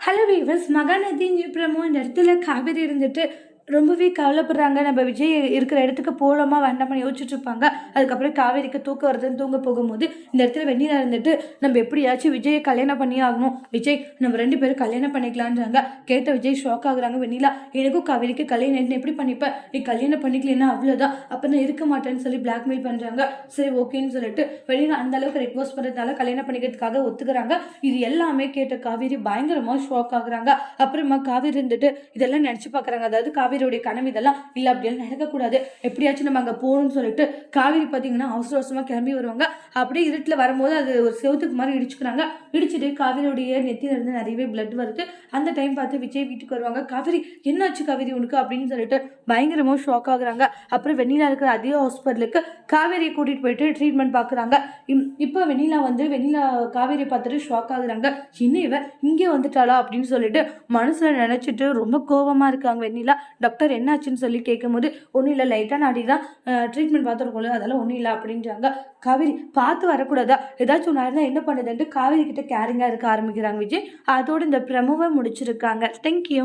Hello viewers Mahanadi promo இந்த இடத்துல காவேரி இருந்துட்டு ரொம்பவே கவலைப்படுறாங்க. நம்ம விஜய் இருக்கிற இடத்துக்கு போகலாமா வேண்டாமான்னு யோசிச்சுட்டு இருப்பாங்க. அதுக்கப்புறம் காவேரிக்கு தூக்கம் வருதுன்னு தூங்க போகும்போது இந்த இடத்துல வெண்ணிலா இருந்துட்டு நம்ம எப்படியாச்சும் விஜயை கல்யாணம் பண்ணி ஆகணும். விஜய் நம்ம ரெண்டு பேரும் கல்யாணம் பண்ணிக்கலான்றாங்க. கேட்ட விஜய் ஷாக் ஆகுறாங்க. வெண்ணிலா எனக்கும் காவேரிக்கு கல்யாணம் எப்படி பண்ணிப்பேன் நீ கல்யாணம் பண்ணிக்கலன்னா அவ்வளோதான் அப்போ நான் இருக்க மாட்டேன்னு சொல்லி பிளாக்மெயில் பண்ணுறாங்க சரி ஓகேன்னு சொல்லிட்டு வெண்ணிலா அந்த அளவுக்கு ரெக்வஸ்ட் பண்ணுறதுனால கல்யாணம் பண்ணிக்கிறதுக்காக ஒத்துக்கிறாங்க. இது எல்லாமே கேட்ட காவேரி பயங்கரமாக ஷாக் ஆகுறாங்க. அப்புறமா காவேரி இருந்துட்டு இதெல்லாம் நினச்சி பார்க்குறாங்க அதாவது காவேரி காவேரியோடைய கனவு இதெல்லாம் இல்லை அப்படியெல்லாம் நடக்கக்கூடாது. எப்படியாச்சும் நம்ம அங்கே போகணும்னு சொல்லிட்டு காவேரி பார்த்தீங்கன்னா அவசர அவசரமாக கிளம்பி வருவாங்க. அப்படியே இருட்டில் வரும்போது அது ஒரு செவத்துக்கு மாதிரி இடிச்சுக்கிறாங்க. இடிச்சிட்டு காவேரியோடைய நெத்தியிலிருந்து நிறையவே பிளட் வருது. அந்த டைம் பார்த்து விஜய் வீட்டுக்கு வருவாங்க. காவேரி என்னாச்சு காவேரி உனக்கு? அப்படின்னு சொல்லிட்டு பயங்கரமாக ஷாக் ஆகுறாங்க. அப்புறம் வெண்ணிலா இருக்கிற அதே ஹாஸ்பிட்டலுக்கு காவேரியை கூட்டிகிட்டு போயிட்டு ட்ரீட்மெண்ட் பார்க்குறாங்க இப்போ வெண்ணிலா வந்து வெண்ணிலா காவேரியை பார்த்துட்டு ஷாக் ஆகுறாங்க. என்ன இவ? இங்கே வந்துட்டாளா? அப்படின்னு சொல்லிட்டு மனசில் நினச்சிட்டு ரொம்ப கோபமாக இருக்காங்க வெண்ணிலா. டாக்டர் என்னாச்சுன்னு சொல்லி கேட்கும்போது ஒன்றும் இல்லை லைட்டாக நாடி தான் ட்ரீட்மெண்ட் பார்த்துருக்கோம்ல அதெல்லாம் ஒன்றும் இல்லை அப்படின்றாங்க. காவேரி பார்த்து வரக்கூடாதா? ஏதாச்சும் ஒன்றா இருந்தால் என்ன பண்ணுதுன்ட்டு காவேரி கிட்ட கேரிங்காக இருக்க ஆரம்பிக்கிறாங்க விஜய். அதோடு இந்த பிரமுவை முடிச்சிருக்காங்க. தேங்க்யூ